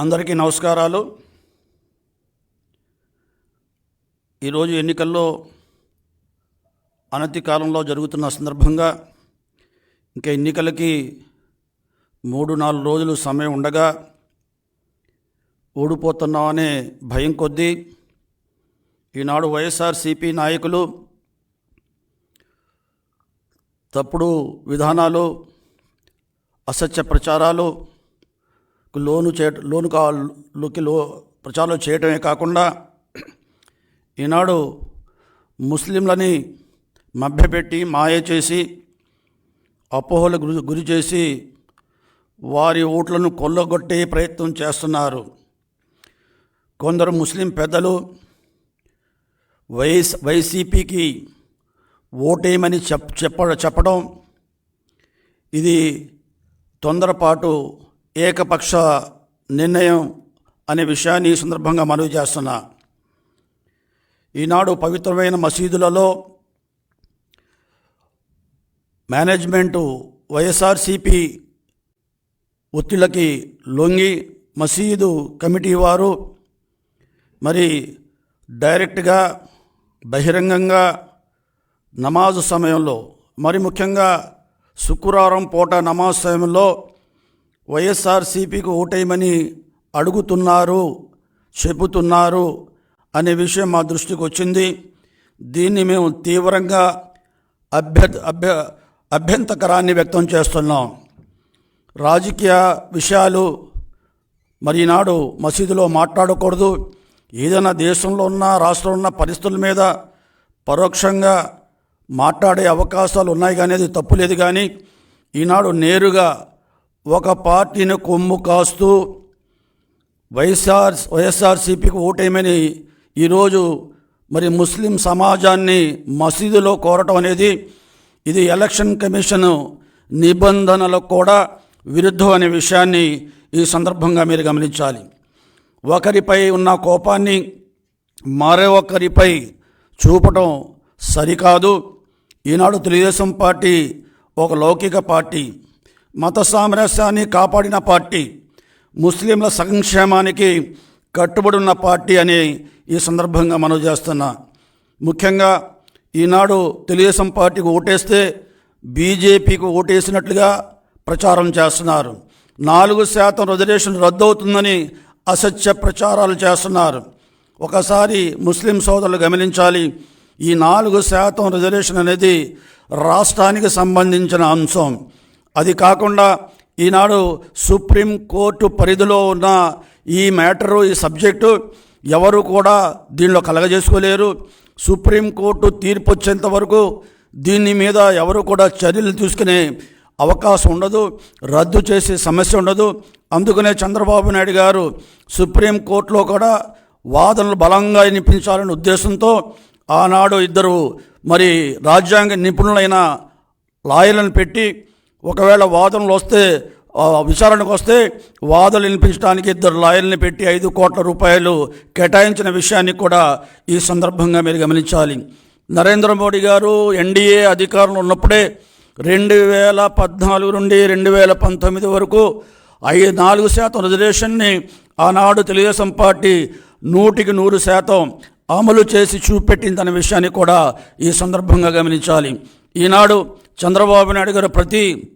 అందరికీ నమస్కారాలు. ఈరోజు ఎన్నికల్లో అనతి కాలంలో జరుగుతున్న సందర్భంగా ఇంకా ఎన్నికలకి మూడు నాలుగు రోజులు సమయం ఉండగా ఓడిపోతున్నామనే భయం కొద్దీ ఈనాడు వైఎస్ఆర్సీపీ నాయకులు తప్పుడు విధానాలు అసత్య ప్రచారాలు లోను చేయ లోను కావాలకి లో ప్రచారం చేయటమే కాకుండా ఈనాడు ముస్లింలని మభ్యపెట్టి మాయ చేసి అపోహలు గురి గురి చేసి వారి ఓట్లను కొల్లగొట్టే ప్రయత్నం చేస్తున్నారు. కొందరు ముస్లిం పెద్దలు వైస్ వైసీపీకి ఓటేయమని చెప్ చెప్ప చెప్పడం ఇది తొందరపాటు ఏకపక్ష నిర్ణయం అనే విషయాన్ని ఈ సందర్భంగా మనవి చేస్తున్నా. ఈనాడు పవిత్రమైన మసీదులలో మేనేజ్మెంటు వైఎస్ఆర్సిపి ఒత్తిళ్ళకి లొంగి మసీదు కమిటీ వారు మరి డైరెక్ట్గా బహిరంగంగా నమాజు సమయంలో మరి ముఖ్యంగా శుక్రవారం పూట నమాజ్ సమయంలో వైఎస్ఆర్సీపీకి ఓటేయమని అడుగుతున్నారు చెబుతున్నారు అనే విషయం మా దృష్టికి వచ్చింది. దీన్ని మేము తీవ్రంగా అభ్య అభ్య అభ్యంతకరాన్ని వ్యక్తం చేస్తున్నాం. రాజకీయ విషయాలు మరి ఈనాడు మసీదులో మాట్లాడకూడదు. ఏదైనా దేశంలో ఉన్న రాష్ట్రంలో ఉన్న పరిస్థితుల మీద పరోక్షంగా మాట్లాడే అవకాశాలు ఉన్నాయి కానీ అది తప్పులేదు కానీ ఈనాడు నేరుగా ఒక పార్టీని కొమ్ము కాస్తూ వైఎస్ఆర్ వైఎస్ఆర్సీపీకి ఓటేయమని ఈరోజు మరి ముస్లిం సమాజాన్ని మసీదులో కోరటం అనేది ఇది ఎలక్షన్ కమిషన్ నిబంధనలకు కూడా విరుద్ధం అనే విషయాన్ని ఈ సందర్భంగా మీరు గమనించాలి. ఒకరిపై ఉన్న కోపాన్ని మరొకరిపై చూపటం సరికాదు. ఈనాడు తెలుగుదేశం పార్టీ ఒక లౌకిక పార్టీ. మత సామరస్యాన్ని కాపాడిన పార్టీ ముస్లింల సంక్షేమానికి కట్టుబడి ఉన్న పార్టీ అని ఈ సందర్భంగా మనం చేస్తున్నా. ముఖ్యంగా ఈనాడు తెలుగుదేశం పార్టీకి ఓటేస్తే బీజేపీకి ఓటేసినట్లుగా ప్రచారం చేస్తున్నారు. నాలుగు శాతం రిజర్వేషన్ రద్దవుతుందని అసత్య ప్రచారాలు చేస్తున్నారు. ఒకసారి ముస్లిం సోదరులు గమనించాలి ఈ నాలుగు శాతం రిజర్వేషన్ అనేది రాష్ట్రానికి సంబంధించిన అంశం. అది కాకుండా ఈనాడు సుప్రీం కోర్టు పరిధిలో ఉన్న ఈ మ్యాటరు ఈ సబ్జెక్టు ఎవరు కూడా దీనిలో కలగజేసుకోలేరు. సుప్రీంకోర్టు తీర్పు వచ్చేంత వరకు దీని మీద ఎవరు కూడా చర్యలు తీసుకునే అవకాశం ఉండదు రద్దు చేసే సమస్య ఉండదు. అందుకనే చంద్రబాబు నాయుడు గారు సుప్రీంకోర్టులో కూడా వాదనలు బలంగా వినిపించాలనే ఉద్దేశంతో ఆనాడు ఇద్దరు మరి రాజ్యాంగ నిపుణులైన లాయర్లను పెట్టి ఒకవేళ వాదనలు వస్తే విచారణకు వస్తే వాదనలు వినిపించడానికి ఇద్దరు లాయర్ని పెట్టి ఐదు కోట్ల రూపాయలు కేటాయించిన విషయాన్ని కూడా ఈ సందర్భంగా మీరు గమనించాలి. నరేంద్ర మోడీ గారు ఎన్డీఏ అధికారంలో ఉన్నప్పుడే రెండు వేల పద్నాలుగు నుండి రెండు వేల పంతొమ్మిది వరకు ఐదు నాలుగు శాతం రిజర్వేషన్ని ఆనాడు తెలుగుదేశం పార్టీ నూటికి నూరు శాతం అమలు చేసి చూపెట్టిందనే విషయాన్ని కూడా ఈ సందర్భంగా గమనించాలి. ఈనాడు చంద్రబాబు నాయుడు గారు ప్రతి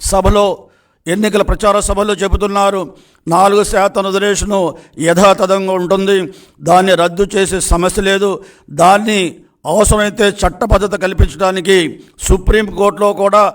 సభలో ఎన్నికల ప్రచార సభలో చెబుతున్నారు నాలుగు శాతం రిజర్వేషను యథాతథంగా ఉంటుంది. దాన్ని రద్దు చేసే సమస్య లేదు. దాన్ని అవసరమైతే చట్టబద్ధత కల్పించడానికి సుప్రీంకోర్టులో కూడా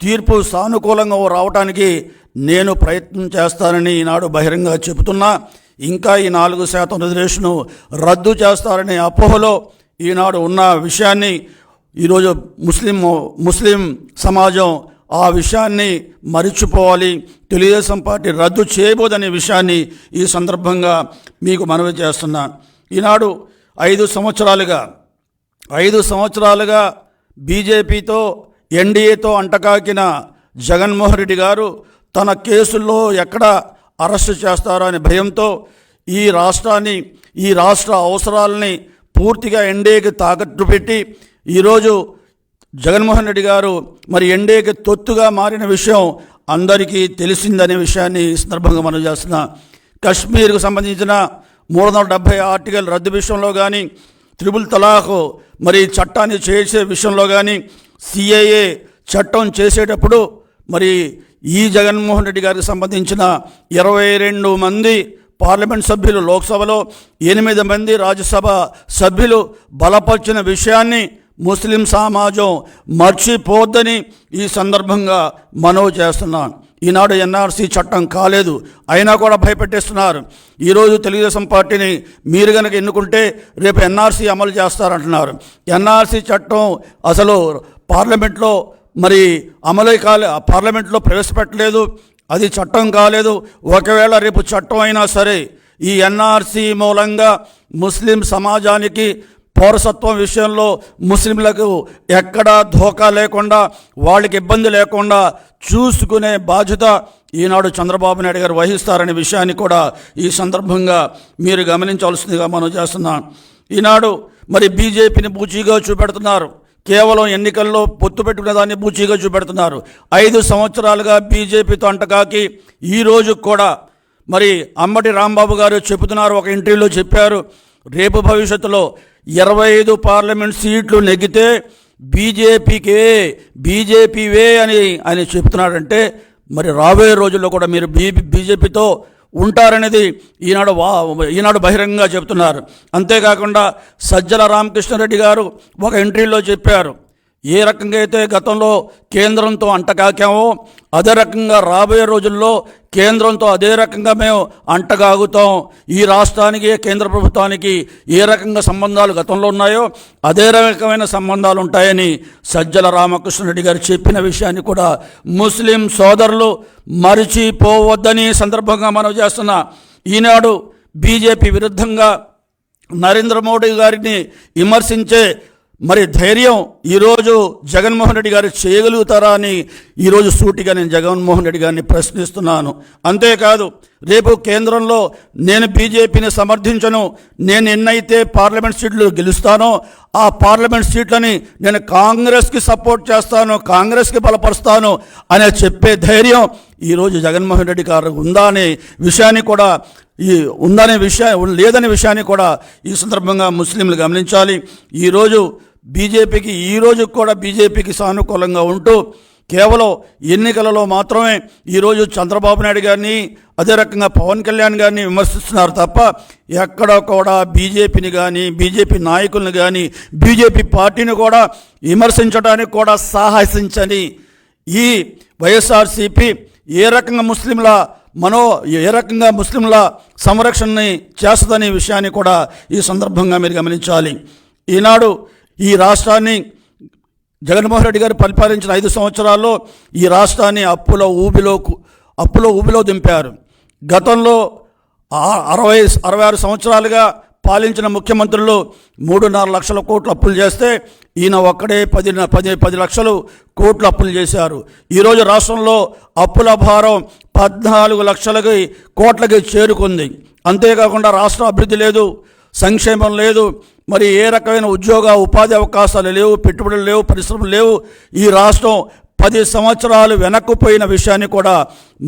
తీర్పు సానుకూలంగా రావడానికి నేను ప్రయత్నం చేస్తానని ఈనాడు బహిరంగ చెబుతున్నా. ఇంకా ఈ నాలుగు శాతం రిజర్వేషను రద్దు చేస్తారనే అపోహలో ఈనాడు ఉన్న విషయాన్ని ఈరోజు ముస్లిం ముస్లిం సమాజం ఆ విషయాన్ని మరిచిపోవాలి. తెలుగుదేశం పార్టీ రద్దు చేయబోదనే విషయాన్ని ఈ సందర్భంగా మీకు మనవి చేస్తున్నా. ఈనాడు ఐదు సంవత్సరాలుగా ఐదు సంవత్సరాలుగా బీజేపీతో ఎన్డీఏతో అంటకాకిన జగన్మోహన్ రెడ్డి గారు తన కేసుల్లో ఎక్కడ అరెస్టు చేస్తారో అనే భయంతో ఈ రాష్ట్రాన్ని ఈ రాష్ట్ర అవసరాలని పూర్తిగా ఎన్డీఏకి తాకట్టు పెట్టి ఈరోజు జగన్మోహన్ రెడ్డి గారు మరి ఎండేకి తొత్తుగా మారిన విషయం అందరికీ తెలిసిందనే విషయాన్ని ఈ సందర్భంగా మనం చేస్తున్నా కశ్మీర్కు సంబంధించిన మూడు వందల డెబ్భై ఆర్టికల్ రద్దు విషయంలో కానీ త్రిబుల్ తలాఖ్ మరి చట్టాన్ని చేసే విషయంలో కానీ సిఏఏ చట్టం చేసేటప్పుడు మరి ఈ జగన్మోహన్ రెడ్డి గారికి సంబంధించిన ఇరవై రెండు మంది పార్లమెంట్ సభ్యులు లోక్సభలో ఎనిమిది మంది రాజ్యసభ సభ్యులు బలపరిచిన విషయాన్ని ముస్లిం సమాజం మర్చిపోద్దని ఈ సందర్భంగా మనవి చేస్తున్నాను. ఈనాడు ఎన్ఆర్సీ చట్టం కాలేదు. అయినా కూడా భయపెట్టేస్తున్నారు. ఈరోజు తెలుగుదేశం పార్టీని మీరు కనుక ఎన్నుకుంటే రేపు ఎన్ఆర్సీ అమలు చేస్తారంటున్నారు. ఎన్ఆర్సీ చట్టం అసలు పార్లమెంట్లో మరి అమలు కాలే పార్లమెంట్లో ప్రవేశపెట్టలేదు. అది చట్టం కాలేదు. ఒకవేళ రేపు చట్టం అయినా సరే ఈ ఎన్ఆర్సీ మూలంగా ముస్లిం సమాజానికి పౌరసత్వం విషయంలో ముస్లింలకు ఎక్కడా ధోకా లేకుండా వాళ్ళకి ఇబ్బంది లేకుండా చూసుకునే బాధ్యత ఈనాడు చంద్రబాబు నాయుడు గారు వహిస్తారనే విషయాన్ని కూడా ఈ సందర్భంగా మీరు గమనించవలసిందిగా మనం చేస్తున్నాం. ఈనాడు మరి బీజేపీని బూచీగా చూపెడుతున్నారు. కేవలం ఎన్నికల్లో పొత్తు పెట్టుకునే దాన్ని బూచీగా చూపెడుతున్నారు. ఐదు సంవత్సరాలుగా బీజేపీతో అంటకాకి ఈ కూడా మరి అమ్మటి రాంబాబు గారు చెబుతున్నారు ఒక ఇంటర్వ్యూలో చెప్పారు. రేపు భవిష్యత్తులో ఇరవై ఐదు పార్లమెంట్ సీట్లు నెగ్గితే బీజేపీకే బీజేపీవే అని ఆయన చెప్తున్నాడంటే మరి రాబోయే రోజుల్లో కూడా మీరు బీ బీజేపీతో ఉంటారనేది ఈనాడు వా ఈనాడు బహిరంగంగా చెప్తున్నారు. అంతేకాకుండా సజ్జల రామకృష్ణారెడ్డి గారు ఒక ఇంటర్వ్యూలో చెప్పారు. ఏ రకంగా అయితే గతంలో కేంద్రంతో అంటకాకామో అదే రకంగా రాబోయే రోజుల్లో కేంద్రంతో అదే రకంగా మేము అంటగాగుతాం. ఈ రాష్ట్రానికి కేంద్ర ప్రభుత్వానికి ఏ రకంగా సంబంధాలు గతంలో ఉన్నాయో అదే రకమైన సంబంధాలు ఉంటాయని సజ్జల రామకృష్ణరెడ్డి గారు చెప్పిన విషయాన్ని కూడా ముస్లిం సోదరులు మరిచిపోవద్దని సందర్భంగా మనం చేస్తున్న ఈనాడు బీజేపీ విరుద్ధంగా నరేంద్ర మోడీ గారిని విమర్శించే మరి ధైర్యం ఈరోజు జగన్మోహన్ రెడ్డి గారు చేయగలుగుతారా అని ఈరోజు సూటిగా నేను జగన్మోహన్ రెడ్డి గారిని ప్రశ్నిస్తున్నాను. అంతేకాదు రేపు కేంద్రంలో నేను బీజేపీని సమర్థించను నేను ఎన్నైతే పార్లమెంట్ సీట్లు గెలుస్తానో ఆ పార్లమెంట్ సీట్లని నేను కాంగ్రెస్కి సపోర్ట్ చేస్తాను కాంగ్రెస్కి బలపరుస్తాను అనే చెప్పే ధైర్యం ఈరోజు జగన్మోహన్ రెడ్డి గారు ఉందా అనే విషయాన్ని కూడా ఈ ఉందనే విషయం లేదనే విషయాన్ని కూడా ఈ సందర్భంగా ముస్లింలు గమనించాలి. ఈరోజు బీజేపీకి ఈ రోజు కూడా బీజేపీకి సానుకూలంగా ఉంటూ కేవలం ఎన్నికలలో మాత్రమే ఈరోజు చంద్రబాబు నాయుడు గారిని అదే రకంగా పవన్ కళ్యాణ్ గారిని విమర్శిస్తున్నారు తప్ప ఎక్కడ కూడా బీజేపీని కానీ బీజేపీ నాయకులను కానీ బీజేపీ పార్టీని కూడా విమర్శించడానికి కూడా సాహసించని ఈ వైఎస్ఆర్సీపీ ఏ రకంగా ముస్లింల మనో ఏ రకంగా ముస్లింల సంరక్షణని చేస్తుందనే విషయాన్ని కూడా ఈ సందర్భంగా మీరు గమనించాలి. ఈనాడు ఈ రాష్ట్రాన్ని జగన్మోహన్ రెడ్డి గారు పరిపాలించిన ఐదు సంవత్సరాల్లో ఈ రాష్ట్రాన్ని అప్పుల ఊబిలో అప్పులో ఊబిలో దింపారు. గతంలో అరవై అరవై ఆరు సంవత్సరాలుగా పాలించిన ముఖ్యమంత్రులు మూడున్నర లక్షల కోట్లు అప్పులు చేస్తే ఈయన ఒక్కడే పది పది పది లక్షలు కోట్లు అప్పులు చేశారు. ఈరోజు రాష్ట్రంలో అప్పుల భారం పద్నాలుగు లక్షలకి కోట్లకి చేరుకుంది. అంతేకాకుండా రాష్ట్ర అభివృద్ధి లేదు సంక్షేమం లేదు మరి ఏ రకమైన ఉద్యోగ ఉపాధి అవకాశాలు లేవు పెట్టుబడులు లేవు పరిశ్రమలు లేవు ఈ రాష్ట్రం పది సంవత్సరాలు వెనక్కుపోయిన విషయాన్ని కూడా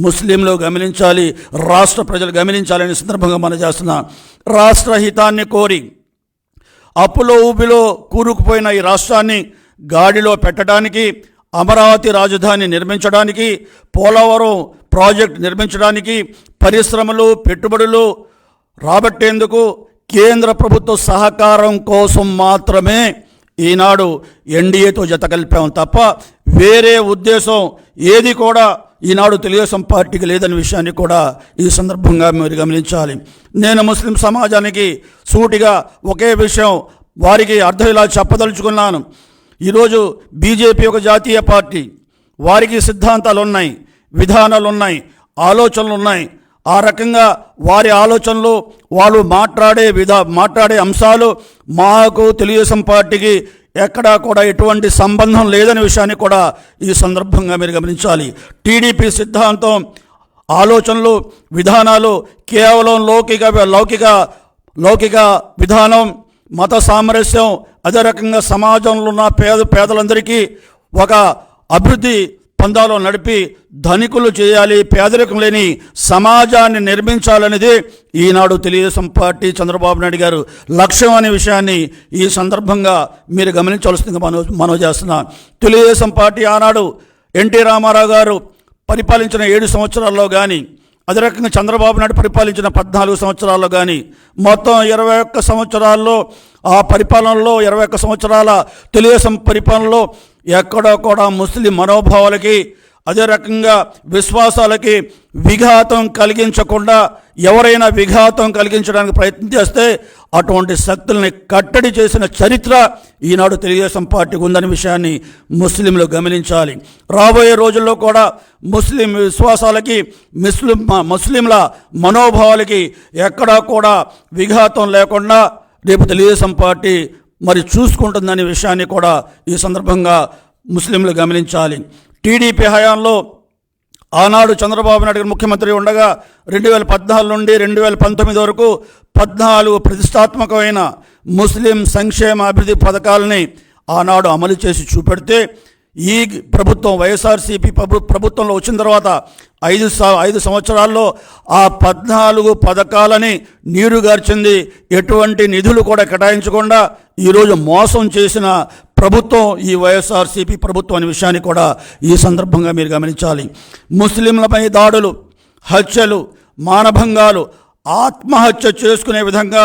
ముస్లింలు గమనించాలి రాష్ట్ర ప్రజలు గమనించాలనే సందర్భంగా మనం చేస్తున్నా రాష్ట్ర హితాన్ని కోరి అప్పులో ఊపిలో కూరుకుపోయిన ఈ రాష్ట్రాన్ని గాడిలో పెట్టడానికి అమరావతి రాజధాని నిర్మించడానికి పోలవరం ప్రాజెక్ట్ నిర్మించడానికి పరిశ్రమలు పెట్టుబడులు రాబట్టేందుకు కేంద్ర ప్రభుత్వ సహకారం కోసం మాత్రమే ఈనాడు ఎన్డీఏతో జత కలిపాం తప్ప వేరే ఉద్దేశం ఏది కూడా ఈనాడు తెలుగుదేశం పార్టీకి లేదనే విషయాన్ని కూడా ఈ సందర్భంగా మీరు గమనించాలి. నేను ముస్లిం సమాజానికి సూటిగా ఒకే విషయం వారికి అర్థం ఇలా చెప్పదలుచుకున్నాను. ఈరోజు బీజేపీ ఒక జాతీయ పార్టీ. వారికి సిద్ధాంతాలు ఉన్నాయి విధానాలు ఉన్నాయి ఆలోచనలు ఉన్నాయి ఆ రకంగా వారి ఆలోచనలు వాళ్ళు మాట్లాడే విధా మాట్లాడే అంశాలు మాకు తెలుగుదేశం పార్టీకి ఎక్కడా కూడా ఎటువంటి సంబంధం లేదనే విషయాన్ని కూడా ఈ సందర్భంగా మీరు గమనించాలి. టీడీపీ సిద్ధాంతం ఆలోచనలు విధానాలు కేవలం లౌకిక లౌకిక లౌకిక విధానం మత సామరస్యం అదే రకంగా సమాజంలో ఉన్న పేద పేదలందరికీ ఒక అభివృద్ధి పందాలో నడిపి ధనికులు చేయాలి పేదరికం లేని సమాజాన్ని నిర్మించాలనేదే ఈనాడు తెలుగుదేశం పార్టీ చంద్రబాబు నాయుడు గారు లక్ష్యం అనే విషయాన్ని ఈ సందర్భంగా మీరు గమనించవలసిందిగా మనో మనవి చేస్తున్నా. తెలుగుదేశం పార్టీ ఆనాడు ఎన్టీ రామారావు గారు పరిపాలించిన ఏడు సంవత్సరాల్లో కానీ అదే రకంగా చంద్రబాబు నాయుడు పరిపాలించిన పద్నాలుగు సంవత్సరాల్లో కానీ మొత్తం ఇరవై ఒక్క సంవత్సరాల్లో ఆ పరిపాలనలో ఇరవై ఒక్క సంవత్సరాల తెలుగుదేశం పరిపాలనలో ఎక్కడో కూడా ముస్లిం మనోభావాలకి అదే రకంగా విశ్వాసాలకి విఘాతం కలిగించకుండా ఎవరైనా విఘాతం కలిగించడానికి ప్రయత్నం చేస్తే అటువంటి శక్తుల్ని కట్టడి చేసిన చరిత్ర ఈనాడు తెలుగుదేశం పార్టీకి ఉందనే విషయాన్ని ముస్లింలు గమనించాలి. రాబోయే రోజుల్లో కూడా ముస్లిం విశ్వాసాలకి ముస్లిం ముస్లింల మనోభావాలకి ఎక్కడా కూడా విఘాతం లేకుండా రేపు తెలుగుదేశం పార్టీ మరి చూసుకుంటుందనే విషయాన్ని కూడా ఈ సందర్భంగా ముస్లింలు గమనించాలి. టీడీపీ హయాంలో ఆనాడు చంద్రబాబు నాయుడు గారు ముఖ్యమంత్రి ఉండగా రెండు వేల పద్నాలుగు నుండి రెండు వేల పంతొమ్మిది వరకు పద్నాలుగు ప్రతిష్టాత్మకమైన ముస్లిం సంక్షేమ అభివృద్ధి పథకాలని ఆనాడు అమలు చేసి చూపెడితే ఈ ప్రభుత్వం వైఎస్ఆర్సీపీ ప్రభు ప్రభుత్వంలో వచ్చిన తర్వాత ఐదు ఐదు సంవత్సరాల్లో ఆ పద్నాలుగు పథకాలని నీరుగార్చింది. ఎటువంటి నిధులు కూడా కేటాయించకుండా ఈరోజు మోసం చేసిన ప్రభుత్వం ఈ వైఎస్ఆర్సీపీ ప్రభుత్వం అనే విషయాన్ని కూడా ఈ సందర్భంగా మీరు గమనించాలి. ముస్లింలపై దాడులు హత్యలు మానభంగాలు ఆత్మహత్య చేసుకునే విధంగా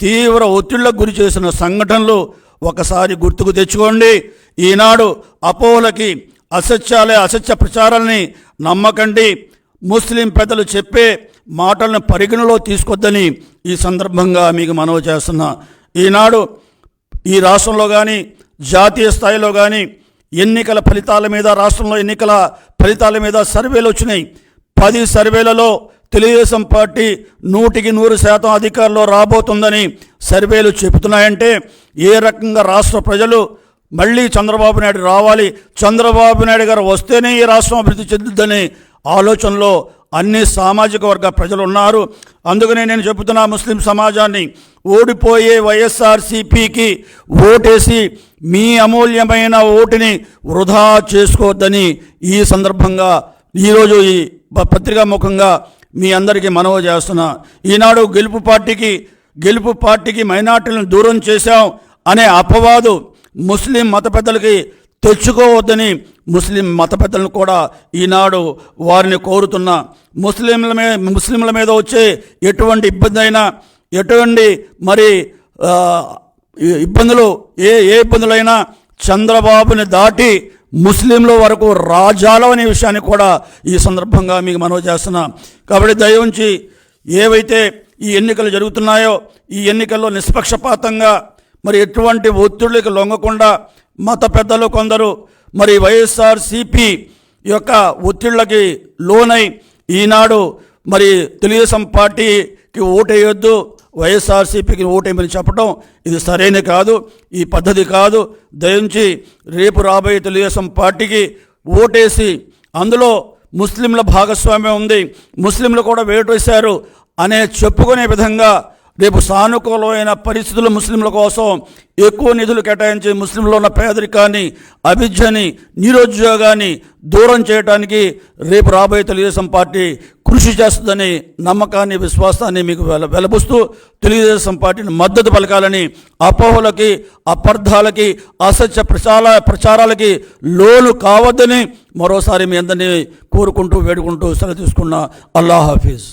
తీవ్ర ఒత్తిళ్ళకు గురి చేసిన సంఘటనలు ఒకసారి గుర్తుకు తెచ్చుకోండి. ఈనాడు అపోహలకి అసత్యాలే అసత్య ప్రచారాలని నమ్మకండి. ముస్లిం పెద్దలు చెప్పే మాటలను పరిగణలో తీసుకొద్దని ఈ సందర్భంగా మీకు మనవి చేస్తున్నా. ఈనాడు ఈ రాష్ట్రంలో కానీ జాతీయ స్థాయిలో కానీ ఎన్నికల ఫలితాల మీద రాష్ట్రంలో ఎన్నికల ఫలితాల మీద సర్వేలు వచ్చినాయి. పది సర్వేలలో తెలుగుదేశం పార్టీ నూటికి నూరు శాతం అధికారంలో రాబోతుందని సర్వేలు చెబుతున్నాయంటే ఏ రకంగా రాష్ట్ర ప్రజలు మళ్ళీ చంద్రబాబు నాయుడు రావాలి. చంద్రబాబు నాయుడు గారు వస్తేనే ఈ రాష్ట్రం అభివృద్ధి చెందుద్దని ఆలోచనలో అన్ని సామాజిక వర్గ ప్రజలు ఉన్నారు అందుకనే నేను చెబుతున్నా ముస్లిం సమాజాన్ని ఓడిపోయే వైఎస్ఆర్సీపీకి ఓటేసి మీ అమూల్యమైన ఓటుని వృధా చేసుకోవద్దని ఈ సందర్భంగా ఈరోజు ఈ పత్రికా ముఖంగా మీ అందరికీ మనవి చేస్తున్నా. ఈనాడు గెలుపు పార్టీకి గెలుపు పార్టీకి మైనార్టీలను దూరం చేశాం అనే అపవాదు ముస్లిం మత పెద్దలకి తెచ్చుకోవద్దని ముస్లిం మత పెద్దలను కూడా ఈనాడు వారిని కోరుతున్నా ముస్లింల మీద ముస్లింల మీద వచ్చే ఎటువంటి ఇబ్బంది అయినా ఎటువంటి మరి ఇబ్బందులు ఏ ఏ ఇబ్బందులైనా చంద్రబాబుని దాటి ముస్లింల వరకు రాజాలు అనే విషయాన్ని కూడా ఈ సందర్భంగా మీకు మనవి చేస్తున్నా. కాబట్టి దయ ఉంచి ఏవైతే ఈ ఎన్నికలు జరుగుతున్నాయో ఈ ఎన్నికల్లో నిష్పక్షపాతంగా మరి ఎటువంటి ఒత్తిడికి లొంగకుండా మత పెద్దలు కొందరు మరి వైఎస్ఆర్ సిపి యొక్క ఒత్తిళ్ళకి లోనై ఈనాడు మరి తెలుగుదేశం పార్టీకి ఓటేయొద్దు వైఎస్ఆర్సీపీకి ఓటేయమని చెప్పడం ఇది సరైన కాదు ఈ పద్ధతి కాదు. దయించి రేపు రాబోయే తెలుగుదేశం పార్టీకి ఓటేసి అందులో ముస్లింల భాగస్వామ్యం ఉంది ముస్లింలు కూడా వేటేశారు అనే చెప్పుకునే విధంగా రేపు సానుకూలమైన పరిస్థితులు ముస్లింల కోసం ఎక్కువ నిధులు కేటాయించి ముస్లింలో ఉన్న పేదరికాన్ని అభిజ్ఞని నిరుద్యోగాన్ని దూరం చేయడానికి రేపు రాబోయే తెలుగుదేశం పార్టీ కృషి చేస్తుందని నమ్మకాన్ని విశ్వాసాన్ని మీకు వెల వెలబుస్తూ తెలుగుదేశం పార్టీని మద్దతు పలకాలని అపోహలకి అపార్థాలకి అసత్య ప్రచార ప్రచారాలకి లోలు కావద్దని మరోసారి మీ అందరినీ కోరుకుంటూ వేడుకుంటూ సెలవు తీసుకున్న అల్లాహ్ హాఫీజ్.